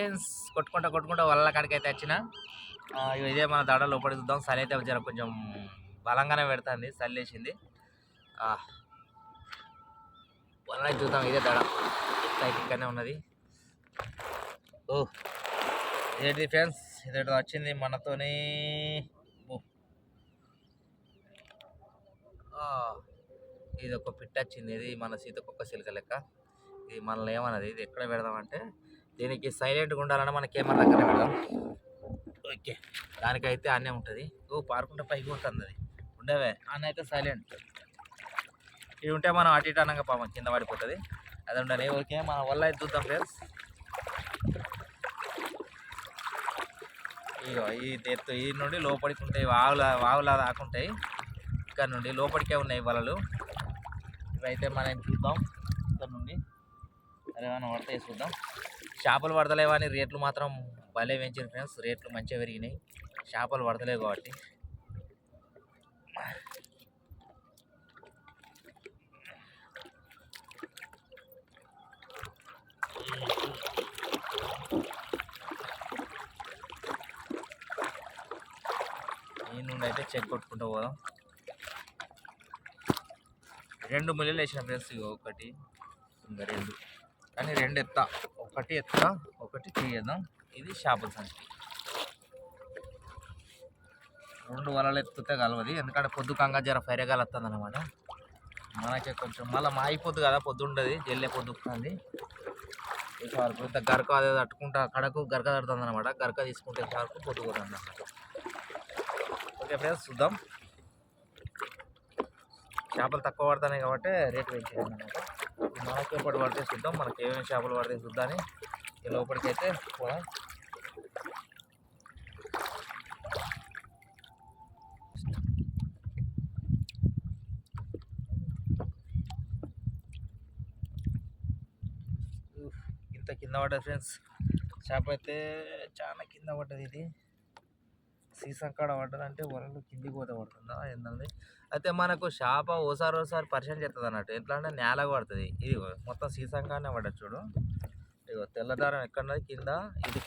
Friends కొట్టుకుంటా కొట్టుకుంటా వల్ల కాడికి అయితే వచ్చిన ఇదే మన దడ లోపలి చూద్దాం. చలి అయితే జర కొంచెం బలంగానే పెడుతుంది. చలి వేసింది ఆ, వల్ల అయితే చూద్దాం. ఇదే దడ. ఇక్కడనే ఉన్నది. ఓ. ఇదేంటి ఫ్రెండ్స్? ఇదేంటి వచ్చింది మనతోని. ఆ, ఇది ఒక పిట్ వచ్చింది. ఇది మన సీతకొక్క సిల్క లెక్క. ఇది మనల్ని ఏమన్నది? ఇది ఎక్కడ పెడదామంటే దీనికి సైలెంట్గా ఉండాలని మన కెమెరా దగ్గర పెడదాం ఓకే. దానికైతే అన్నే ఉంటుంది. ఓ పారుకుంటే పైకి పోతుంది అది. ఉండవే. అన్న అయితే సైలెంట్. ఇది ఉంటే మనం అటు ఇటు అనగా పాపం కింద పడిపోతుంది. అది ఉండాలి. ఓకే మన వల్ల అయితే చూద్దాం ఫ్రెండ్స్. ఇగో ఈ ఎత్తు ఈ నుండి లోపలికి ఉంటాయి. వావుల వావులా దాకుంటాయి ఇక్కడ నుండి లోపలికే ఉన్నాయి వలలు. ఇవైతే మనం చూద్దాం. ఇక్కడ నుండి. అరే ఏమైనా పడతాయి చూద్దాం. చేపలు పడతలేవా అని రేట్లు మాత్రం భలే పెంచారు ఫ్రెండ్స్. రేట్లు మంచిగా పెరిగినాయి. చేపలు పడతలేవు కాబట్టి. ఈ నుండి అయితే చెక్ కొట్టుకుంటూ పోదాం. రెండు ముళ్ళు వేసిన ఫ్రెండ్స్ ఒకటి ఇంకా రెండు. కానీ రెండు ఎత్తా. ఒకటి ఎత్తా ఒకటి తీయదాం ఇది చేపల సంచి. రెండు వలలు ఎత్తుతే కలవది. ఎందుకంటే పొద్దు కంగా జర ఫైరగాలు వస్తుంది అనమాట మనకి కొంచెం మళ్ళీ మాయిపోద్దు కదా పొద్దు ఉండదు. జల్లే పొద్దు వరకు ఇంత గరక అదే తట్టుకుంటా కడకు గరక తడుతుంది అనమాట గరక తీసుకుంటే వరకు పొద్దు కూడా ఓకే ఫ్రెండ్స్ చూద్దాం. చేపలు తక్కువ పడుతున్నాయి కాబట్టి రేట్ పెంచాను అనమాట మనకి ఎప్పటి పడితే చూద్దాం. మనకి ఏమేమి చేపలు పడితే చూద్దామని. ఈ లోపలికి అయితే పోదాం ఇంత కింద పడ్డది ఫ్రెండ్స్. చేప అయితే చాలా కింద పడ్డది ఇది. సీసం కాడ పడ్డదంటే వరలు కిందికి పోతే పడుతుందా? ఏంటంది అయితే మనకు చేప ఓసారి ఓసారి పరిచయం చేస్తుంది అన్నట్టు. ఎట్లా అంటే నేల పడుతుంది ఇది మొత్తం సీసం కాడనే పడ్డది చూడు. ఇగో తెల్లదారం ఎక్కడన్నది కింద? ఇది.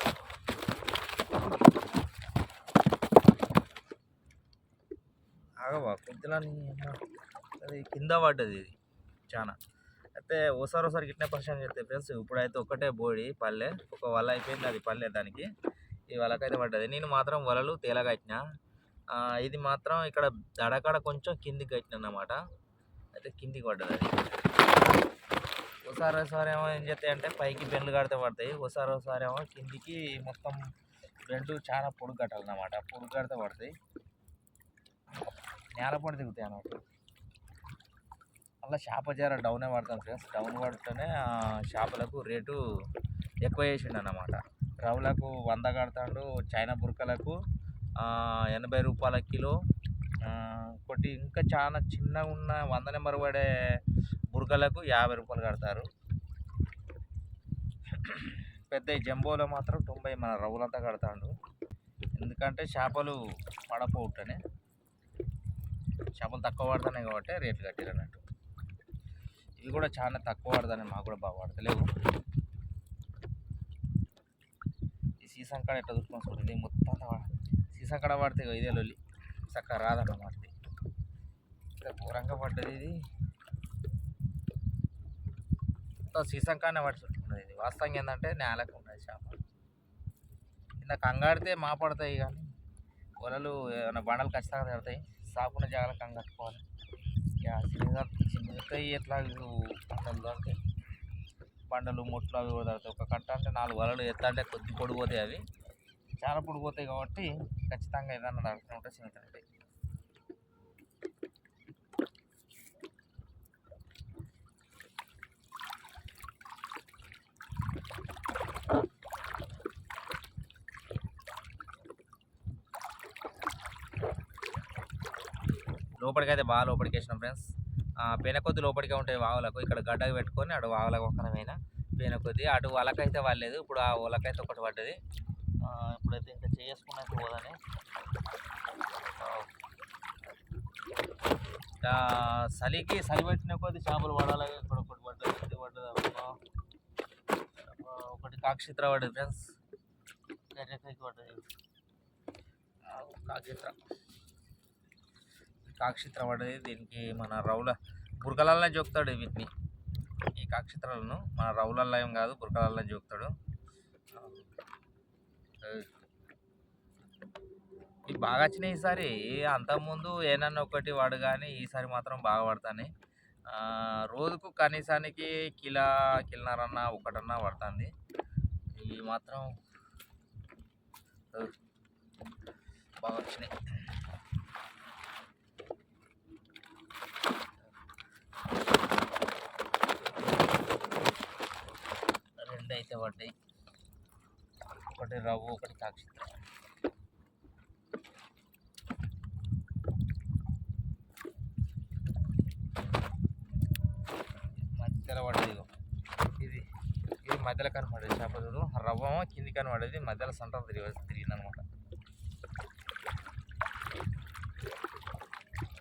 ఆగవా? కొద్దిలా అది కింద పడ్డది ఇది. చాలా అయితే ఓసారి ఒకసారి గిట్నే పరిచయం చేస్తే ఫ్రెండ్స్. ఇప్పుడైతే ఒకటే బోడి పల్లె. ఒక వల్ల అయిపోయింది అది పల్లె దానికి. ఈ వలకైతే పడ్డది. నేను మాత్రం వలలు తేలగా కట్టిన. ఇది మాత్రం ఇక్కడ దడకాడ కొంచెం కిందికి కట్టిన అన్నమాట అయితే కిందికి పడ్డది ఒకసారి ఒకసారి ఏమో ఏం చేస్తాయి అంటే పైకి బెండ్లు కడితే పడతాయి. ఒకసారి ఒకసారి ఏమో కిందికి మొత్తం బెండ్లు చాలా పొడుగు కట్టాలన్నమాట. పొడుగు కడితే పడతాయి. నేల పొడి దిగుతాయి అన్నమాట మళ్ళీ చేప జర డౌనే పడతాం ఫ్రెండ్స్. డౌన్ పడితేనే చేపలకు రేటు ఎక్కువ వేసిండు అన్నమాట రవులకు వంద కడతాడు చైనా బురకలకు ఎనభై రూపాయల కిలో. కొట్టి ఇంకా చాలా చిన్నగా ఉన్న వంద నెంబర్ పడే బురకలకు యాభై రూపాయలు కడతారు. పెద్ద జంబోలో మాత్రం తొంభై మన రవ్వులంతా కడతాడు. ఎందుకంటే చేపలు పడపోవుటనే. చేపలు తక్కువ పడుతున్నాయి కాబట్టి రేట్లు కట్టారు అన్నట్టు ఇవి కూడా చాలా తక్కువ పడుతున్నాయి మాకు కూడా బాగా పడతలేవు ఈ సీసం కాడ ఎట్లా చూసుకొని చూడండి మొత్తం అంతా సీసం కాడ పడితే ఇదే లొల్లి. చక్కగా రాదన్నమాట ఇది ఘోరంగా పడ్డది ఇది. మొత్తం సీసం కాడనే చుట్టుకున్నది ఇది. వాస్తవంగా ఏంటంటే నేలకు ఉన్నది చేప. కింద కంగాడితే మా పడతాయి కానీ వలలు ఏమైనా బండలు ఖచ్చితంగా తిడతాయి. సాకున్న జాగ్రత్త కంగట్టుకోవాలి ఇక చిన్నగా చిన్నతాయి ఎట్లా బండలు దొరుకుతాయి. బండలు మొట్లు అవి కూడా ఒక కట్ట అంటే నాలుగు వలలు ఎత్తంటే కొద్ది పొడిపోతాయి అవి. చాలా పొడిపోతాయి కాబట్టి ఖచ్చితంగా ఏదన్నా దొరుకుతూ ఉంటే చిన్నతాయి లోపలికి అయితే బాగా లోపలికి వేసినాం ఫ్రెండ్స్. పెనకొద్ది లోపలికే ఉంటాయి వాగులకు. ఇక్కడ గడ్డకు పెట్టుకొని అటు వావులకు పక్కనమైన పెనకొద్ది అటు వలకైతే వాళ్ళలేదు ఇప్పుడు ఆ వలకైతే ఒకటి పడ్డది. ఇప్పుడైతే ఇంకా చేసుకున్నాక పోదని. ఆ, చలికి చలి పెట్టిన కొద్ది చేపలు పడాలి. ఇక్కడ ఒకటి పడ్డది. ఇది పడ్డది ఒకటి కాక్షిత్ర పడ్డది ఫ్రెండ్స్ ఎర్రకాయకి పడ్డది. కాక్షిత్ర కాక్షిత్ర పడ్డది. దీనికి మన రౌల బురకలల్లో చూపుతాడు వీటిని. ఈ కాక్షిత్రాలను మన రౌలల్లో ఏం కాదు బురకలల్లో చూపుతాడు. ఇవి బాగా వచ్చినాయి ఈసారి అంతకుముందు ఏనన్నా ఒకటి వాడు కానీ ఈసారి మాత్రం బాగా పడతాయి రోజుకు కనీసానికి కిలా కిలనరన్న ఒకటన్నా పడుతుంది. ఇవి మాత్రం బాగా వచ్చినాయి. రెండు అయితే పడ్డాయి ఒకటి రవ్వు ఒకటి కాక్షిత్ర మధ్యలో పడ్డది ఇది ఇది మధ్యలో కనపడేది చేప చూడు. రవ్వ కింది కనపడేది మధ్యలో సంటర్ తిరిగి తిరిగింది అనమాట.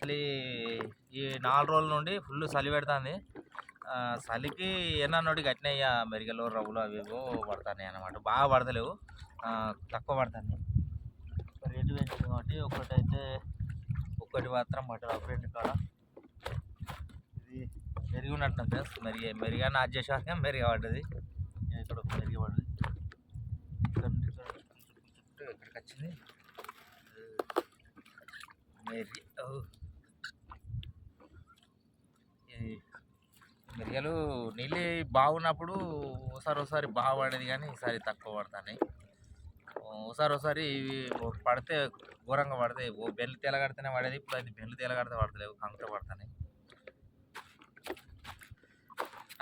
మళ్ళీ ఈ నాలుగు రోజుల నుండి ఫుల్ చలి పెడుతుంది. చలికి ఏమన్నోటి కట్టినాయి మెరిగలు రవ్వులు అవి ఏవో అనమాట బాగా పడతలేవు తక్కువ పడతాయి రేటు పెంచింది కాబట్టి ఒకటైతే ఒకటి మాత్రం పట్టదు ఫ్రెండ్ కాడ ఇది మెరుగు ఉన్నట్టు ఫ్రెండ్స్ మెరిగి మెరుగా నా చేసాక మెరుగు పడ్డది ఇక్కడ ఒక మెరుగు పడ్డది ఇక్కడికి వచ్చింది మెరి ఓ. ఇది మిరియాలు నీళ్ళు బాగున్నప్పుడు ఒకసారి ఒకసారి బాగా పడేది కానీ ఈసారి తక్కువ పడతాయి ఒకసారి ఒకసారి ఇవి పడితే ఘోరంగా పడతాయి. ఓ బెల్లు తెలగడితేనే పడేది ఇప్పుడు అది బెల్లు తెలగడితే పడతలేవు కంకర పడతాయి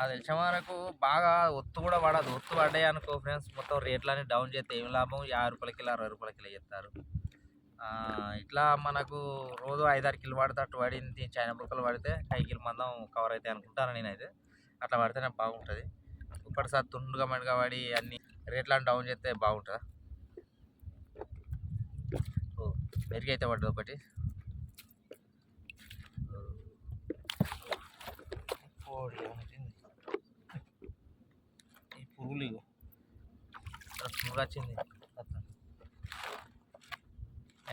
అది తెలిసిన వరకు బాగా ఒత్తు కూడా పడదు. ఒత్తు పడ్డాయి అనుకో ఫ్రెండ్స్ మొత్తం రేట్లన్నీ డౌన్ చేస్తే ఏం లాభం? యాభై రూపాయల కిలో అరవై రూపాయల కిలో చెప్తారు ఇట్లా మనకు రోజు ఐదారు కిలో పడితే పడింది చైనా బుక్కలు పడితే ఐదు కిలో మందం కవర్ అవుతాయి అనుకుంటాను నేనైతే. అట్లా పడితేనే బాగుంటుంది. ఒకటిసారి తుండుగా మడిగా పడి అన్ని రేట్లను డౌన్ చేస్తే బాగుంటుందా? ఓ మెరుగు అయితే పడ్డది ఒకటి. పురుగులు ఇగో పురుగు వచ్చింది.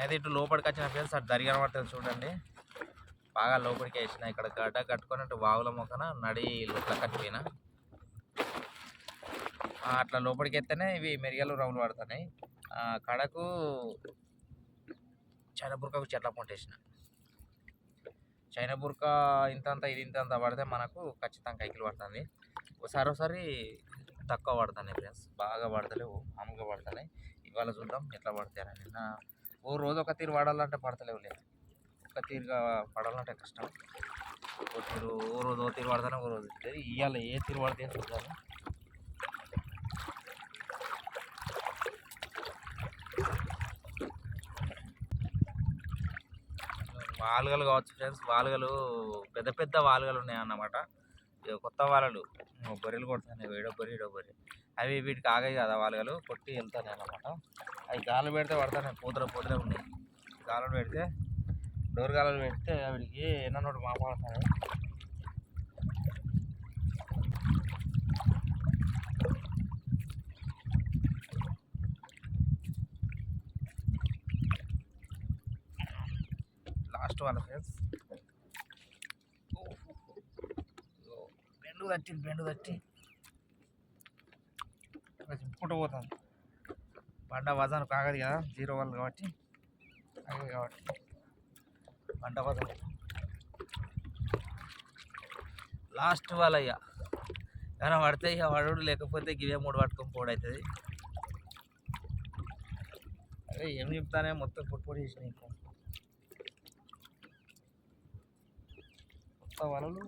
అయితే ఇటు లోపలికి వచ్చిన ఫ్రెండ్స్ అటు దరి కనబడుతుంది చూడండి. బాగా లోపలికి వేసిన ఇక్కడ గడ్డ కట్టుకొని అటు వాగుల మొక్కన నడి లోపల కట్టిపోయిన. అట్లా లోపలికి ఎత్తేనే ఇవి మెరిగలు రౌలు పడుతున్నాయి. కడకు చైనా బుర్కకు చెట్ల పొంటేసిన చైనా బుర్క ఇంత అంత ఇది ఇంతంత పడితే మనకు ఖచ్చితంగా కైకిలు పడుతుంది. ఒకసారి ఒకసారి తక్కువ పడుతున్నాయి ఫ్రెండ్స్. బాగా పడతలేవు మామూలుగా పడుతున్నాయి ఇవాళ చూద్దాం ఎట్లా పడతాయని. నిన్న ఓ రోజు ఒక తీరు వాడాలంటే పడతలేవు లేదు ఒక తీరుగా పడాలంటే కష్టం. ఓ తీరు ఓ రోజు ఓ తీరు పడతానే ఓ రోజు. ఇవ్వాల ఇవాళ ఏ తీరు పడితే చూద్దాము వాలుగలు కావచ్చు ఫ్రెండ్స్ వాలుగలు పెద్ద పెద్ద వాలుగలు ఉన్నాయి అన్నమాట ఇక కొత్త వాలలు. బొర్రెలు కొడుతున్నాయి ఏడో బొర్రె ఏడో బొర్రె. అవి వీటికి ఆగాయి కదా వాలుగలు కొట్టి వెళ్తాను అనమాట అవి గాలు పెడితే పడతాను పూతల పూతలే ఉన్నాయి. గాలు పెడితే డోర్ గాలు పెడితే వీడికి ఎన్నోటి మాట్లాడతాయి లాస్ట్ వాళ్ళ ఫ్రెండ్స్. బెండు తట్టి బెండు తట్టి చింపుకుంటూ పోతుంది బండ వజన్ కాగదు కదా జీరో వాళ్ళు కాబట్టి. ఆగదు కాబట్టి. పంట వజన్. లాస్ట్ వాళ్ళయ్య. కానీ పడితే ఇక వాడు లేకపోతే గివే మూడు పట్టుకొని పోడు అవుతుంది. అదే ఏం చెప్తానే మొత్తం పొట్టు పొడి ఇంకా కొత్త వలలు.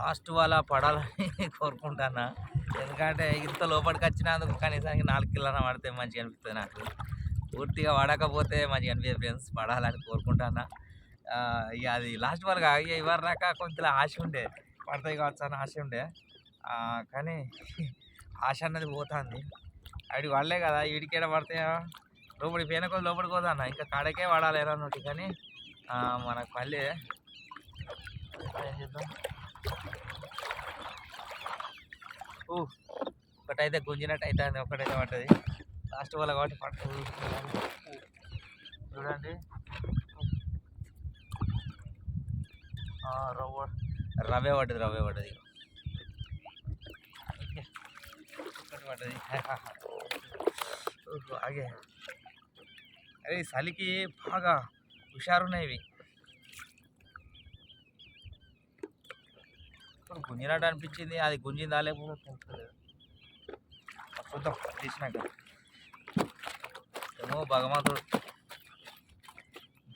లాస్ట్ వాళ్ళ పడాలని కోరుకుంటానా? ఎందుకంటే ఇంత లోపలికి వచ్చినందుకు కనీసానికి నాలుగు కిలోన పడితే మంచిగా అనిపిస్తుంది నాకు. పూర్తిగా పడకపోతే మంచిగా అనిపిస్తుంది ఫ్రెండ్స్ పడాలని కోరుకుంటానా? ఇక అది లాస్ట్ వాళ్ళకి ఆగి ఇవ్వరు రాక కొంచెం ఆశ ఉండే. పడతాయి కావచ్చు అని ఆశ ఉండే. కానీ ఆశ అన్నది పోతుంది. ఆడి వాళ్ళే కదా ఈడికేడ పడతాయా? లోపలికి పోయిన కొద్ది లోపలికి పోతానా? అన్న ఇంకా కాడకే వాడాలి ఎలా నోటి కానీ మనకు మళ్ళీ ఏం చేద్దాం? ఒకటైతే గుంజినట్టు అయితే ఒకటైతే పట్టది లాస్ట్ వల్ల కాబట్టి పట్టదు చూడండి. రవ్వ రవ్వే పడ్డది రవ్వే పడ్డది ఓకే. ఒకటి పడ్డది. ఓహో, ఆగే. అరే చలికి బాగా హుషారున్నాయి ఇవి ఇప్పుడు గుంజినట్టు అనిపించింది అది గుంజిందా లేకపోతే తెలుస్తలేదు చూద్దాం తీసినాక. ఏమో భగవంతుడు.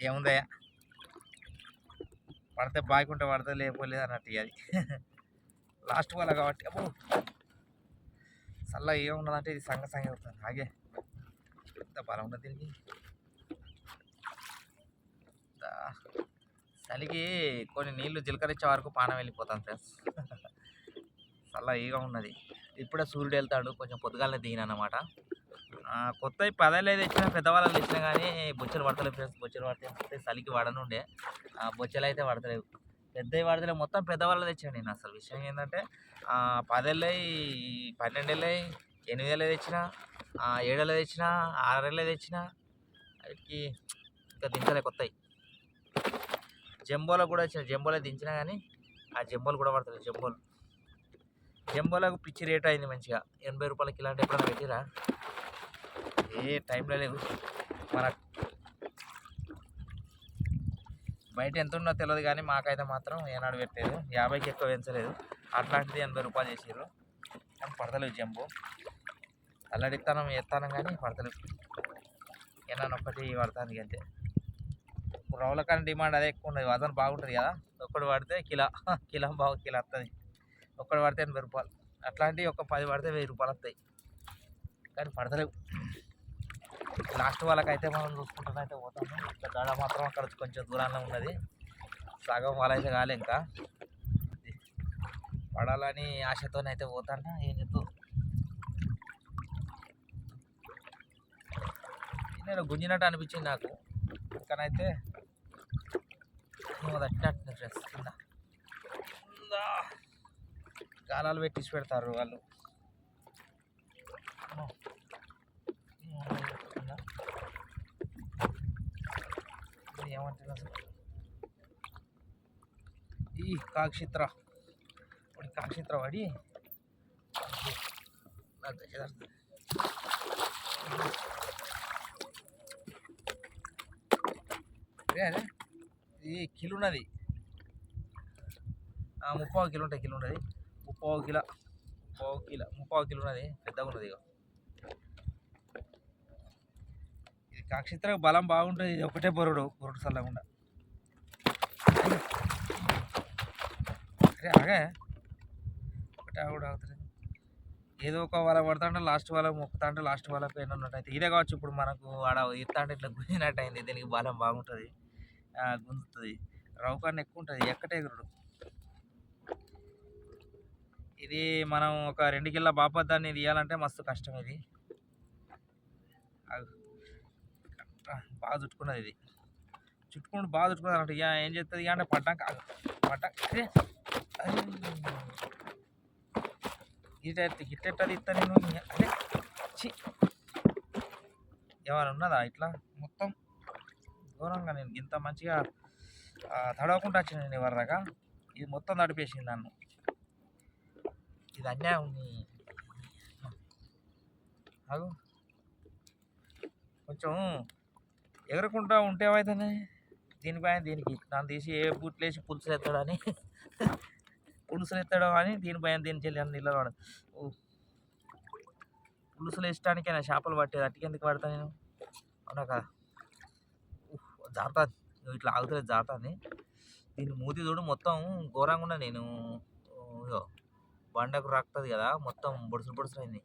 ఏముందయ్యా పడితే బాగుంటే పడితే లేకపోలేదు అన్నట్టు అది. లాస్ట్ వాళ్ళ కాబట్టి. అబ్బో! చల్లగా ఏమున్నదంటే ఇది సంగ సంగ అవుతుంది. అలాగే ఎంత బలం ఉన్నది దీనికి? చలికి కొన్ని నీళ్ళు జీలకరించే వరకు పానం వెళ్ళిపోతాను ఫ్రెండ్స్. చాలా ఈగా ఉన్నది. ఇప్పుడే సూర్యుడు వెళ్తాడు కొంచెం పొద్దుగాలనే దిగినమాట కొత్త పదాలు అయితే తెచ్చినా పెద్దవాళ్ళు తెచ్చినా కానీ బొచ్చలు పడతలేవు ఫ్రెండ్స్ బొచ్చలు పడితే చలికి పడనుండే ఆ, బొచ్చలు అయితే పడతలేవు పెద్దవి పడతలేవు మొత్తం పెద్దవాళ్ళు తెచ్చాను నేను అసలు. విషయం ఏంటంటే పదేళ్ళై పన్నెండేళ్ళై ఎనిమిదేళ్ళ తెచ్చిన ఏడేళ్ళ తెచ్చిన ఆరేళ్ళ తెచ్చిన వాటికి ఇంకా దించలే కొత్తవి జంబోలో కూడా వచ్చిన జంబోలో దించినా కానీ ఆ జంబోలు కూడా పడతలేదు జంబోలు. జంబోలకు పిచ్చి రేట్ అయింది మంచిగా. ఎనభై రూపాయలకి ఇలాంటి ఎప్పుడైనా పెట్టిరా? ఏ టైంలో లేదు మన బయట ఎంత ఉన్నో తెలియదు కానీ మాకైతే మాత్రం ఏనాడు పెట్టలేదు. యాభైకి ఎక్కువ పెంచలేదు. అట్లాంటిది ఎనభై రూపాయలు చేసారు కానీ పడతలేవు జంబు. అల్లడిస్తానం ఎత్తానం కానీ పడతలేవు. ఏనాడు ఒక్కటి పడతానికి అంతే. ఇప్పుడు రౌల కానీ డిమాండ్ అదే ఎక్కువ ఉండదు అదన బాగుంటుంది కదా. ఒక్కటి పడితే కిలో కిలో బాగు కిలో వస్తుంది ఒక్కడు పడితే ఎనభై రూపాయలు. అట్లాంటివి ఒక పది పడితే వెయ్యి రూపాయలు వస్తాయి. కానీ పడతలేవు. లాస్ట్ వాళ్ళకైతే మనం చూసుకుంటున్నా అయితే పోతాము. ఇంకా దడ మాత్రం అక్కడ కొంచెం దూరంలో ఉన్నది. సగం వాళ్ళైతే కాలే ఇంకా. పడాలని ఆశతోనైతే పోతాను? ఏం చెప్తూ నేను గుంజినట్టు అనిపించింది నాకు. ఇక్కడైతే ఏమో తట్టినట్టు ఫ్రెండ్స్ కింద ఉందా? గాలాలు పెట్టిసి పెడతారు వాళ్ళు. ఏమంటారు అసలు? ఈ కాక్షిత్ర ఇప్పుడు కాక్షిత్ర వాడి అదే ఇది కిలో ఉన్నది ఆ, ముప్పావు కిలో ఉంటాయి కిలో ఉన్నది ముప్పావు కిలో ముప్పావు కిలో ముప్పావు కిలో ఉన్నది పెద్దగా ఉన్నది ఇక ఇది కాక్షిత్రకు బలం బాగుంటుంది ఇది ఒకటే బొరుడు బొరుడు చల్లకుండా. అరే ఆగా. ఒకటే ఆవిడ అవుతుంది ఏదో ఒక వాళ్ళ పడతా అంటే లాస్ట్ వాళ్ళ మొక్కుతా అంటే లాస్ట్ వాళ్ళ పైన ఉన్నట్టు అయితే. ఇదే కావచ్చు ఇప్పుడు మనకు ఆడ ఎత్తా అంటే ఇట్లా గుంజినట్టు అయింది దీనికి బలం బాగుంటుంది గుంజుతుంది. రౌకాన్ని ఎక్కువ ఉంటుంది ఎక్కటే ఎగురుడు. ఇది మనం ఒక రెండు కిల్ల బాపద్దాన్ని తీయాలంటే మస్తు కష్టం ఇది. బాగా చుట్టుకున్నది ఇది. చుట్టుకుంటూ బాగా చుట్టుకున్నది అంటే ఇక ఏం చేస్తుంది ఇక అంటే పడ్డాక పడ్డాక అరే, అరే. ఇట ఇస్తా నేను? ఇక, ఏమైనా ఉన్నదా ఇట్లా? మొత్తం ఘోరంగా నేను ఇంత మంచిగా తడవకుండా వచ్చిన నేను ఎవరిదాకా ఇది మొత్తం తడిపేసింది నన్ను. ఇది అన్యాయం నీ- కొంచెం ఎగరకుండా ఉంటే ఏమవుతుంది దీనిపైన దీనికి నన్ను తీసి ఏ బూట్లేసి పులుసులు ఎత్తాడని పులుసులు ఎత్తాడు అని దీనిపైన దీనికి వెళ్ళి అన్ని నిలబడ పులుసులు వేసడానికి చేపలు పట్టేది అట్టుకి ఎందుకు పడతా నేను? అవునా కదా? జాతా నువ్వు ఇట్లా ఆగుతుంది జాతాని దీని మూతి చూడు మొత్తం ఘోరంగా ఉన్నా నేను. బండకు రాకుతుంది కదా మొత్తం బొడుసులు బొడుసులు అయింది.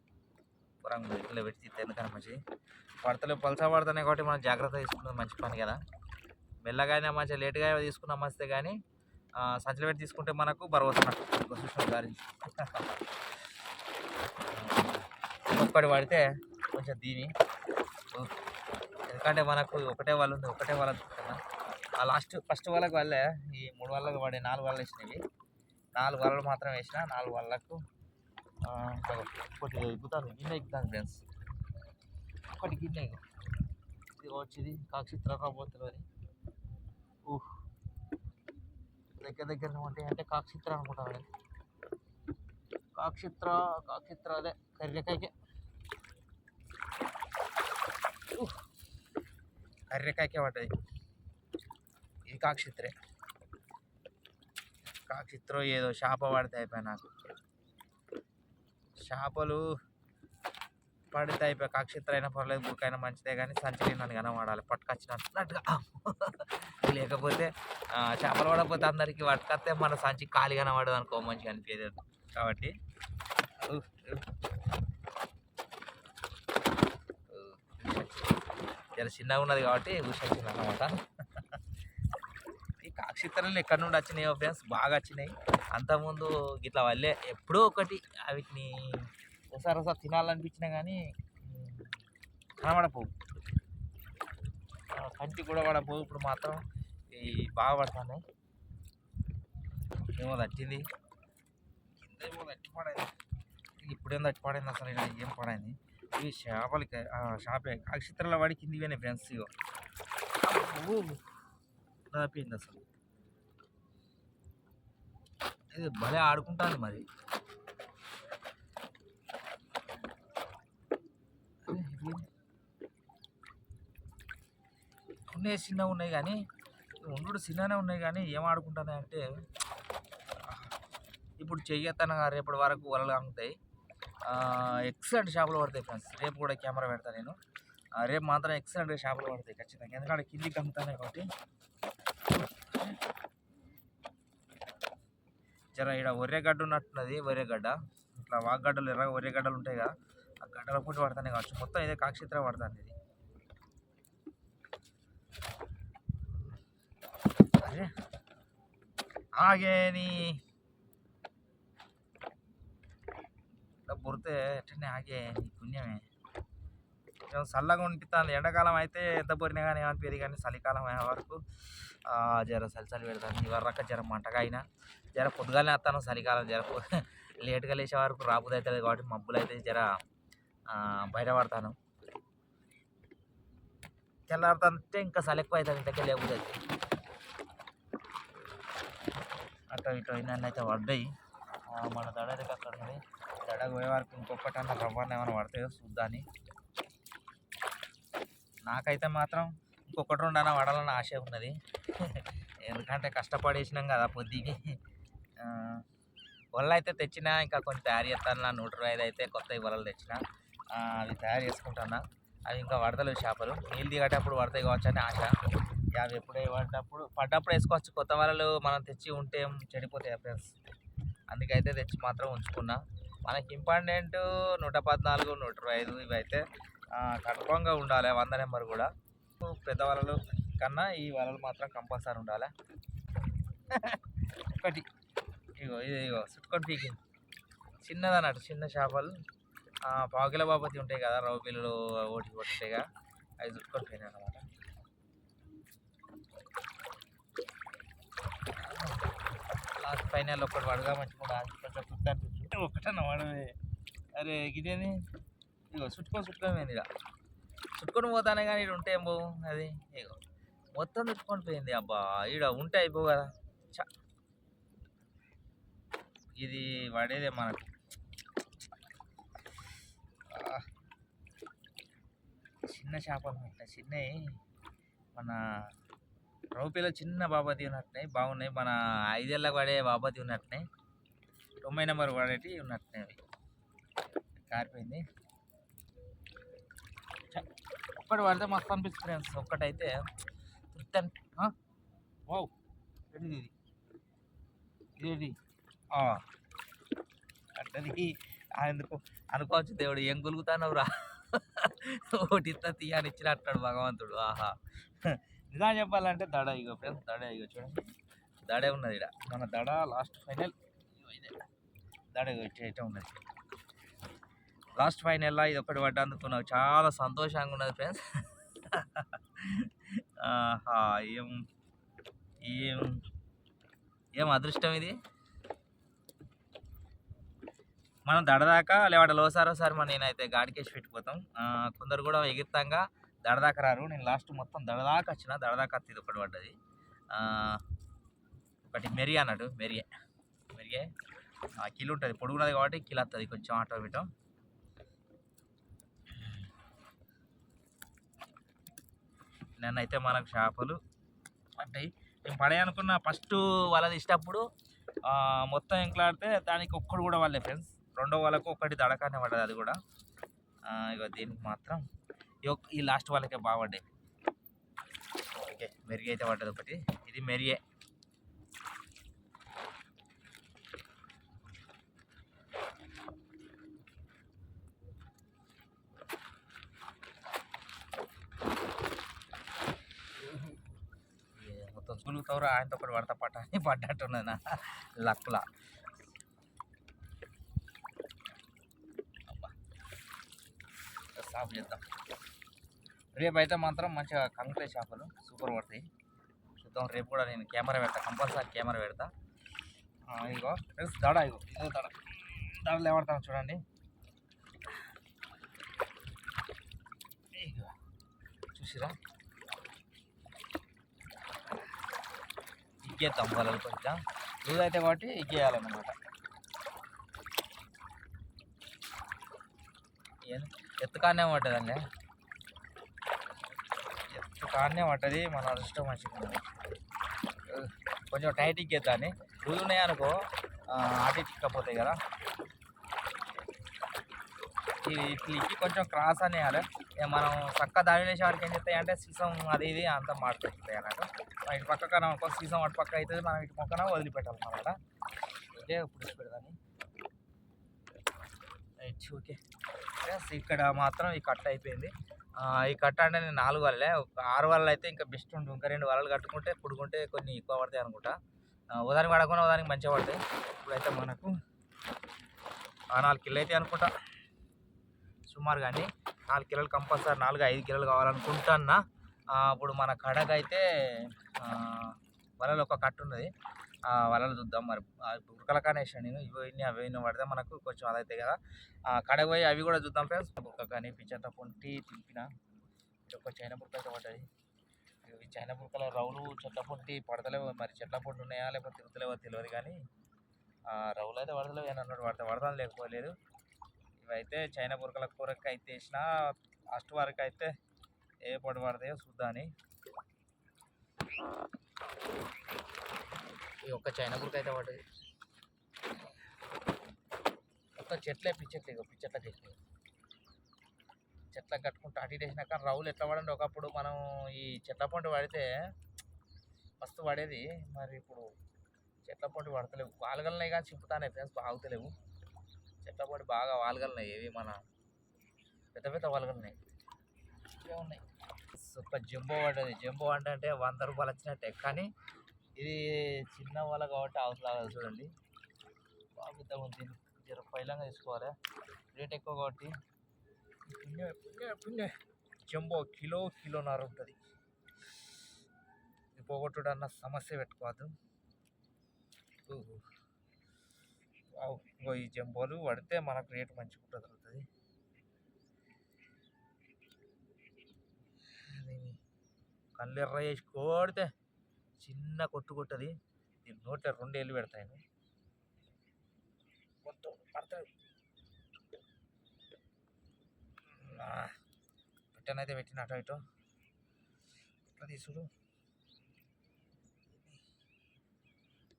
ఘోరంగా ఇట్లా పెట్టి తీస్తే ఎందుకని మంచి పడతలు పలస పడుతున్నాయి కాబట్టి మనం జాగ్రత్త తీసుకున్నది మంచి పని కదా. మెల్లగా అయినా మంచిగా లేట్గా తీసుకున్నా మంచిదే కానీ సంచులు పెట్టి తీసుకుంటే మనకు బరవస్తున్నా గారి ఒక్కటి పడితే కొంచెం దీని. ఎందుకంటే మనకు ఒకటే వాళ్ళు ఉంది ఒకటే వాళ్ళు ఆ లాస్ట్ ఫస్ట్ వాళ్ళకి వాళ్ళే ఈ మూడు వాళ్ళకి పడే నాలుగు వాళ్ళు ఇచ్చినవి నాలుగు వలలు మాత్రం వేసిన నాలుగు వలలకు ఆ, ఇంకా ఒకటి ఎక్కుతాను గిన్నె ఎక్కుతాను ఫ్రెండ్స్. ఒకటి గిన్నె ఇది వచ్చింది కాక్షిత్ర కాబోతుంది అని. ఊహ్. దగ్గర దగ్గర ఉంటాయి. అంటే కాక్షిత్ర అనుకుంటాను నేను. కాక్షిత్ర కాక్షిత్ర అదే కర్రెకాయకే. ఊహ్. కర్రెకాయకే పడ్డది. ఇది కాక్షిత్రే. కాక్షిత్రో ఏదో చేప పడితే అయిపోయి నాకు. చేపలు పడితే అయిపోయి కాక్షిత్ర అయినా పర్లేదు బుక్ మంచిదే కానీ సంచి నన్ను కనబడాలి పట్టుకొచ్చినట్టుగా లేకపోతే చేపలు పడకపోతే అందరికీ పట్టుకొస్తే మన సంచి ఖాళీ కనబడదు అనుకో మంచిగా అనిపించదు కాబట్టి చాలా చిన్నగా ఉన్నది కాబట్టి ఊసొచ్చింది అనమాట ఈ ఎక్కడి నుండి వచ్చినాయో ఫ్రెండ్స్ బాగా వచ్చినాయి. అంతకుముందు ఇట్లా వల్లే ఎప్పుడో ఒకటి వీటిని ఒకసారి ఒకసారి తినాలనిపించినా కానీ కనబడపోవు. ఆ, కంటి కూడా పడపోవు. ఇప్పుడు మాత్రం ఈ బాగా పడుతున్నాయి. ఏమో తట్టింది. కింద ఏమో తట్టి పడైంది ఇప్పుడేం తట్టి పడింది అసలు ఇలా ఏం పడైంది? ఇవి చేపలకి షాపే కాక్షిత్రల వాడి కింది ఫ్రెండ్స్ ఇగో. దాపింది అసలు. ఇది భలే ఆడుకుంటాను మరి. ఉన్నాయి చిన్నగా ఉన్నాయి కానీ ఉండు చిన్ననే ఉన్నాయి కానీ ఏం ఆడుకుంటాను అంటే ఇప్పుడు చెయ్యొత్తన రేపటి వరకు వలలు కాముతాయి ఎక్సలెంట్ షాపులు పడతాయి ఫ్రెండ్స్ రేపు కూడా కెమెరా పెడతాను నేను. రేపు మాత్రం ఎక్సలెంట్ షాపులు పడతాయి ఖచ్చితంగా. ఎందుకంటే కిందికి అమ్ముతానే కాబట్టి. జర ఇక్కడ ఒర్రెగడ్డ ఉన్నట్టున్నది ఒర్రెగడ్డ ఇట్లా వాగ్గడ్డలు ఎర్ర ఒర్రెగడ్డలు ఉంటాయి కదా ఆ గడ్డల పూట పడతానే కావచ్చు. మొత్తం ఇదే కాక్షిత్ర పడుతుంది ఇది. అరే ఆగేని ఇట్లా పుడితే ఎట్టనే ఆగే నీ పుణ్యమే. చల్లగా ఉంటుంది ఎండాకాలం అయితే ఎంత పొరినా కానీ ఏమనిపించదు కానీ చలికాలం అయ్యే వరకు జర చలి చలి పెడతాను. ఇవరక జర మంటగా అయినా జర పొద్దుగానే వస్తాను చలికాలం జర లేట్గా లేచే వరకు రాబుది అవుతుంది కాబట్టి మబ్బులు అయితే జర బయటపడతాను. తెల్లారుతుంటే ఇంకా చలి ఎక్కువ అవుతుంది ఇంతకే లేబుది అయితే అటు ఇటు అయినా అయితే పడ్డాయి. మన దడ దగ్గర అక్కడ ఉంది. దడ పోయే వరకు ఇంకొకటి అన్న రవ్వన్న ఏమైనా పడతాయో చూద్దాని. నాకైతే మాత్రం ఇంకొకటి రెండు అన్న ఆశ ఉన్నది. ఎందుకంటే కష్టపడేసినాం కదా పొద్దుకి వల్ల వలలు అయితే తెచ్చినా ఇంకా కొన్ని తయారు చేస్తాను నా నూట ఇరవై ఐదు అయితే కొత్త వలలు తెచ్చిన. అవి తయారు చేసుకుంటున్నా. అవి ఇంకా వడతలు చేపలు. నీళ్ళు దిగేటప్పుడు పడతాయి కావచ్చు అని ఆశ. అవి ఎప్పుడే పడ్డప్పుడు పడ్డప్పుడు వేసుకోవచ్చు. కొత్త వలలు మనం తెచ్చి ఉంటే చెడిపోతాయి ఫ్రెండ్స్. అందుకైతే తెచ్చి మాత్రం ఉంచుకున్నా. మనకి ఇంపార్టెంట్ నూట పద్నాలుగు నూట ఇరవై ఐదు ఇవి అయితే కన్ఫామ్గా ఉండాలి వంద నెంబర్ కూడా. పెద్ద వలలు కన్నా ఈ వలలు మాత్రం కంపల్సరీ ఉండాలి. ఒకటి. ఇగో ఇది ఇగో చుట్టుకొని పీకింది. చిన్నది అన్నట్టు చిన్న చేపలు. ఆ, పావుకిల బాపతి ఉంటాయి కదా రవ్వ పిల్లలు ఓటి ఒకటి అవి చుట్టుకొని పోయినాయి అన్నమాట లాస్ట్ ఫైనల్ ఒకటి పడగా మంచిగా కొంచెం కుర్తా అనిపించు ఒకటన్నా వాడవే అరే ఇదేంది ఇగో చుట్టుకొని చుట్టుకొని పోయింది ఇక. చుట్టుకొని పోతానే కానీ ఇక్కడ ఉంటే ఏం పోవు? అది ఇగో మొత్తం చుట్టుకొని పోయింది. అబ్బా ఈడ ఉంటే అయిపో కదా. చ. ఇది పడేదే మనకు. చిన్న చేపలు అనమాట చిన్నవి. మన రౌపీలో చిన్న బాపతి ఉన్నట్టున్నాయి. బాగున్నాయి. మన ఐదేళ్ళ పడే బాపతి ఉన్నట్టున్నాయి. తొంభై నెంబర్ పడేటి ఉన్నట్టున్నాయి. కారిపోయింది. ఇప్పటి పడితే మస్తు అనిపిస్తుంది ఫ్రెండ్స్. ఒక్కటైతే తృప్తి అని వావ్. ఇది? ఇదేంటి? ఎందుకు అనుకోవచ్చు దేవుడు ఏం గులుగుతానవు రా? ఒకటి ఇస్తా తీయని ఇచ్చినట్టాడు భగవంతుడు. ఆహా. నిజం చెప్పాలంటే దడ ఇగో ఫ్రెండ్స్ దడ ఇగో చూడండి. దడే ఉన్నది ఇక్కడ మన దడ లాస్ట్ ఫైనల్. దడ ఇగో ఉన్నది. లాస్ట్ ఫైనల్లో ఇది ఒకటి పడ్డందుకు నాకు చాలా సంతోషంగా ఉన్నది ఫ్రెండ్స్ ఆహా! ఏం ఏం ఏం అదృష్టం ఇది. మనం దడదాకా లేవాడ లోసారోసారి మన నేనైతే గాడికేసి పెట్టిపోతాం. కొందరు కూడా ఎగిత్తంగా దడదాకా రారు. నేను లాస్ట్ మొత్తం దడదాకా వచ్చిన. దడదాకా అత్త ఒకటి పడ్డది. ఒకటి మెరి అన్నట్టు మెరియే. మెరియే కిలో ఉంటుంది పొడుగున్నది కాబట్టి కిల్ వస్తుంది కొంచెం ఆటో ఇటో. నన్నైతే మనకు చేపలు పట్టాయి నేను పడేయనుకున్న ఫస్ట్ వాళ్ళది ఇష్టప్పుడు మొత్తం ఎంకలాడితే దానికి ఒక్కడు కూడా వాళ్ళే ఫ్రెండ్స్. రెండో వాళ్ళకు ఒకటి దడకానే పడ్డది అది కూడా ఇక దీనికి మాత్రం ఈ లాస్ట్ వాళ్ళకే బాగుండే ఓకే. మెరిగ అయితే పడ్డది ఒకటి. ఇది మెరియే. ఏ మొత్తం ఆయనతో ఒకటి పడతా పట్ట అని పడ్డట్టున్నది నా లక్‌లా. అబ్బా! సాఫ్ చేద్దాం. రేపు అయితే మాత్రం మంచిగా కంకులే చేపలు సూపర్ పడతాయి. చూద్దాం రేపు కూడా నేను కెమెరా పెడతా. కంపల్సరీ కెమెరా పెడతా. ఇదిగో దడ ఇగో ఇదే దడ. దడలు ఏవడతానో చూడండి. చూసిరా చూసిర్రా? ఇగ్గేద్దాం వలలు కొంచెం. లూజ్ అయితే కాబట్టి ఇగ్గేయాలన్నమాట. ఎత్తుకానే పట్టదండి కాడనే పడ్డదండి. కాడనే మన అదృష్టం మంచిగా కొంచెం టైట్ ఇగ్గేద్దాన్ని. లూజ్ ఉన్నాయనుకో ఆహ్, అటు కదా ఇక్కపోతాయి ఇట్లా ఇక్కి కొంచెం క్రాస్ అనేయాలి. ఇగ మనం సక్కగా దానిలేసే వారికి ఏం చేస్తాయంటే సీసం అది ఇది అంతా మాట్లాడుతాయి అన్నట్టు. ఇటు పక్కన ఒక సీసం అటు పక్క అవుతుంది మనం ఇటు పక్కన వదిలిపెట్టాలన్నమాట. ఓకే. ఇప్పుడు పెడదాన్ని. ఓకే. ఇక్కడ మాత్రం ఈ కట్ అయిపోయింది. ఈ కట్ట అంటే నేను నాలుగు వలలే. ఆరు 6 వలలు అయితే ఇంకా బెస్ట్ ఉంటుంది ఇంకా రెండు వలలు కట్టుకుంటే పుడుకుంటే కొన్ని ఎక్కువ పడతాయి అనుకుంటా. ఉదానికి పడకుండా ఉదానికి మంచిగా పడతాయి. ఇప్పుడైతే మనకు ఆ 4 కిలో అయితాయి అనుకుంటా. సుమారు కానీ నాలుగు కిలోలు కంపల్సరీ 4, 5 కిలోలు కావాలనుకుంటున్నా. ఆహ్, ఇప్పుడు మన కడకైతే వలలు ఒక కట్టు ఉన్నది. ఆ వలలు చూద్దాం మరి. ఆహ్, నేను. ఇవి ఇన్ని అవో ఇన్ని పడితే మనకు కొంచెం అదైతే కదా! ఆహ్, కడకు పోయి అవి కూడా చూద్దాం ఫ్రెండ్స్. బుక్క కానీ పిచ్చట పొంటి తింపిన. ఒక చైనా బుక్క అయితే పడ్డది. ఇవి చైనా బుక్కల రౌలు చెట్ల పొంటి పడతలేవు. మరి చెట్ల పొంటి ఉన్నాయా? లేకపోతే తిరుగుతలేవో తెలియదు కానీ రౌలు అయితే పడతలేవు. ఏమన్నాడు పడితే పడతాను లేకపోలేదు. ఇవైతే చైనా బురకల కూరకి అయితే ఏసినా లాస్ట్ వరకు అయితే ఏ పొడి పడతాయో చూద్దాని ఈ ఒక్క చైనా బురక అయితే పడ్డది. మొత్తం చెట్లే పిచ్చెట్లు ఇక పిచ్చెట్ల చెట్లు. చెట్లకు కట్టుకుంటా అటు ఇటు కానీ రౌలు ఎట్లా పడండి ఒకప్పుడు మనం ఈ చెట్ల పొంటి పడితే మస్తు పడేది. మరి ఇప్పుడు చెట్ల పొంటి పడతలేవు. వాలుగలున్నాయి కానీ చింపుతానే ఫ్రెండ్స్ ఆగుతలేవు. చెట్ల పొంటి బాగా వాలుగలున్నాయి. ఏవి మన పెద్ద పెద్ద వాలుగలున్నాయి. ఇవే ఉన్నాయి. ఒక జంబో పడ్డది. జంబో అంటే అంటే రూ. 100 వచ్చినట్టే. కానీ ఇది చిన్న వల కాబట్టి అవసలాగదు చూడండి. బాగా పెద్దగా ఉంది. జర పైలంగా తీసుకోవాలి. రేట్ ఎక్కువ కాబట్టి. జంబో కిలో కిలోన్నర ఉంటది. పోగొట్టుడు అన్న సమస్య పెట్టుకోవద్దు. ఓహో! ఇగో ఈ జంబోలు పడితే మనకు రేటు మంచిగా దొరుకుతది. కళ్ళెర్ర వేసి కొడితే చిన్న కొట్టు కొట్టది. దీని నోట్లో 2 ఏళ్ళు పెడతా నేను. మొత్తం పడతది. ఆ! పెట్టిన అటో ఇటో. ఎట్లా తీసుడు?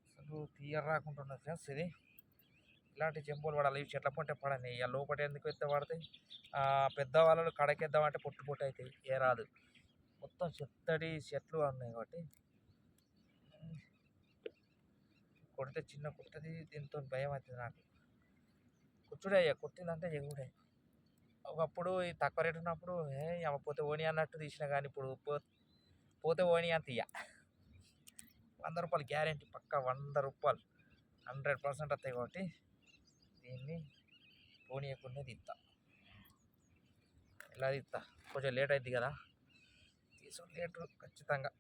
అసలు క్లియర్ రాకుండా ఫ్రెండ్స్ ఇది. ఇలాంటి చెంపులు పడాలి. ఇవి చెట్ల పంట పడని ఇక లోపట ఎందుకు ఎత్త పడతాయి? పెద్ద వాళ్ళు కడకేద్దామంటే పొట్టు పొట్టు అవుతాయి ఏ రాదు. మొత్తం చెత్తడి చెట్లు ఉన్నాయి కాబట్టి కొడితే చిన్న కొట్టది. దీంతో భయం అవుతుంది నాకు. కొట్టుడే కొట్టిందంటే ఎగుడే ఒకప్పుడు ఈ తక్కువ రేట్ ఉన్నప్పుడు ఏ పోతే ఓని అన్నట్టు తీసినా కానీ ఇప్పుడు పో పోతే ఓని అని తీయ. వంద రూపాయలు గ్యారంటీ పక్కా వంద రూపాయలు హండ్రెడ్ పర్సెంట్ వస్తాయి కాబట్టి దీన్ని పోనీయకుండా తీత్తా. ఎలా తీత్తా? కొంచెం లేట్ అయింది కదా! పీసు లేట్ ఖచ్చితంగా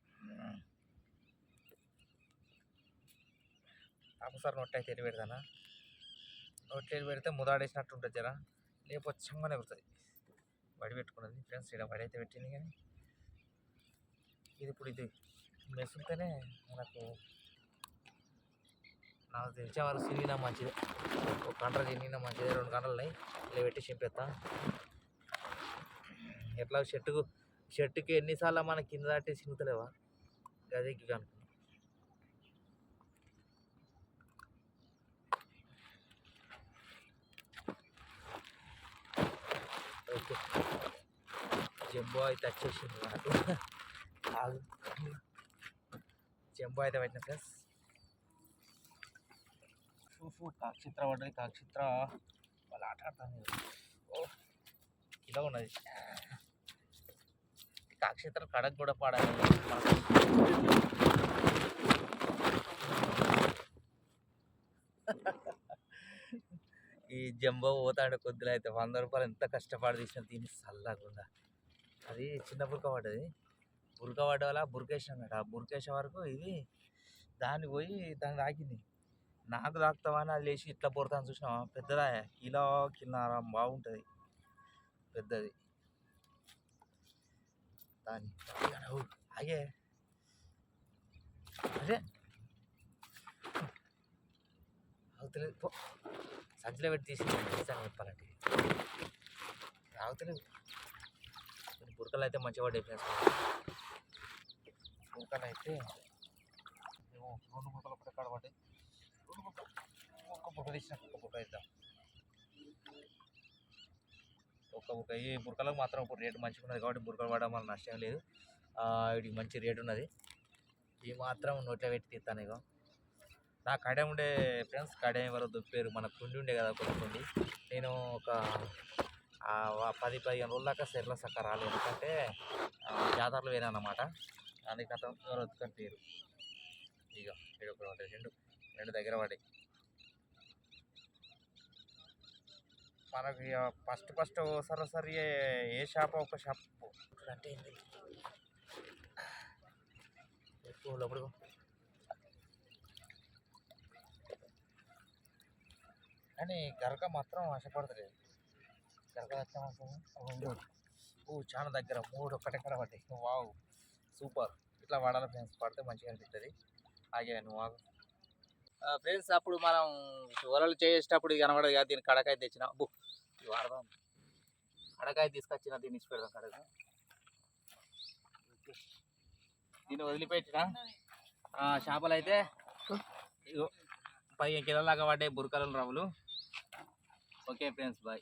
ఒకసారి నొట్టె అయితే ఎటు పెడతానా నొట్టె ఎటు పెడితే ముదాడేసినట్టు ఉంటుంది జరా లేకపోతే చెమ్మనే కుడుతుంది వడి పెట్టుకున్నది ఫ్రెండ్స్ ఇక్కడ వడి అయితే పెట్టింది కానీ ఇది ఇప్పుడు ఇది మెసులుతేనే మనకు నాకు తెలిసే వరకు తిరిగినా మంచిదే. ఒక గంటలు తిరిగినా మంచిదే. రెండు గంటలు ఉన్నాయి. ఇలా పెట్టి చింపేస్తా ఎట్లా షర్టుకు షర్టుకి ఎన్నిసార్లు మన కింద దాటి చినుతలేవా అదే కనుక ఓకే. జంబో అయితే వచ్చేసింది నాకు. ఆగు. జంబో అయితే పెట్టిన ఫ్రెండ్స్ కాక్షిత్ర పడ్డది కాక్షిత్ర వాళ్ళు ఆట ఆడుతుంది ఓ ఇలా ఉన్నది. కాక్షిత్ర కడకు కూడా పాడాలి. ఈ జంబో పోతాడు కొద్దిలో అయితే వంద రూపాయలు ఎంత కష్టపడి తీసిన దీన్ని చల్లకుండా. అది చిన్న బురక పడ్డది. బురక పడ్డ వల్ల బురకేశం ఆ బురకేశం వరకు ఇది దాన్ని పోయి దాన్ని తాకింది నాకు తాకుతామని అది లేచి ఇట్లా పొడతాను చూసినావా? పెద్దదా? కిలో కిలోన్నర బాగుంటుంది. పెద్దది. దాని ఓ, ఆగే. అదే. అవుతలేదు పో. సంచిలో పెట్టి తీసింది చెప్పాలంటే. ఆగుతలేదు. కొన్ని బురకలు అయితే మంచిగా డిఫరెన్స్ ఫ్రెండ్స్. బురకలు అయితే రెండు బురకలు ఒకటే కాడ ఒక్క బురక తీసిన ఒక్క బురక ఇద్దాం ఒక్క బురక ఈ బురకలకు మాత్రం ఇప్పుడు రేటు మంచిగా ఉన్నది కాబట్టి బురకలు పడడం వల్ల నష్టం లేదు. వీడికి వీటికి మంచి రేటు ఉన్నది. ఇవి మాత్రం నోట్లో పెట్టి తీస్తాను ఇక నా కడే ఉండే ఫ్రెండ్స్ కడే ఎవరో దుప్పారు. మన కుండి ఉండే కదా ఒక కుండి. నేను ఒక పది పదిహేను రోజుల దాకా సెర్ల సక్క రాలేదు. ఎందుకంటే జాతరలు వేరే అన్నమాట. అందుకే ఎవరు ఎవరో వద్దుకొని పేరు. ఇక ఇక్కడ ఒకటి రెండు రెండు దగ్గర పడ్డాయి మనకి ఫస్ట్ ఫస్ట్ సరాసరి ఏ- ఏ షాప్ ఒక షాప్. అంటే లోపలికి పో. కానీ గరక మాత్రం ఆశపడతలేదు గరక వచ్చాము ఓ చాలా దగ్గర మూడు ఒక్కటెక్కడ పడ్డాయి? Wow super. ఇట్లా వాడాలి ఫ్రెండ్స్ పడితే మంచిగా అనిపిస్తుంది ఆగే నువ్వు ఆగు. ఫ్రెండ్స్ అప్పుడు మనం వలలు చేసేటప్పుడు ఇది కనబడదు కదా దీన్ని కడకాయ తెచ్చిన. బు వాడదాం. కడకాయ తీసుకొచ్చిన దీన్ని ఇచ్చి పెడదాం కడక దీన్ని వదిలిపెట్టిన? చేపలు అయితే పదిహేను కిలోల దాకా పడ్డాయి బురకలు రవ్వులు. Okay friends bye.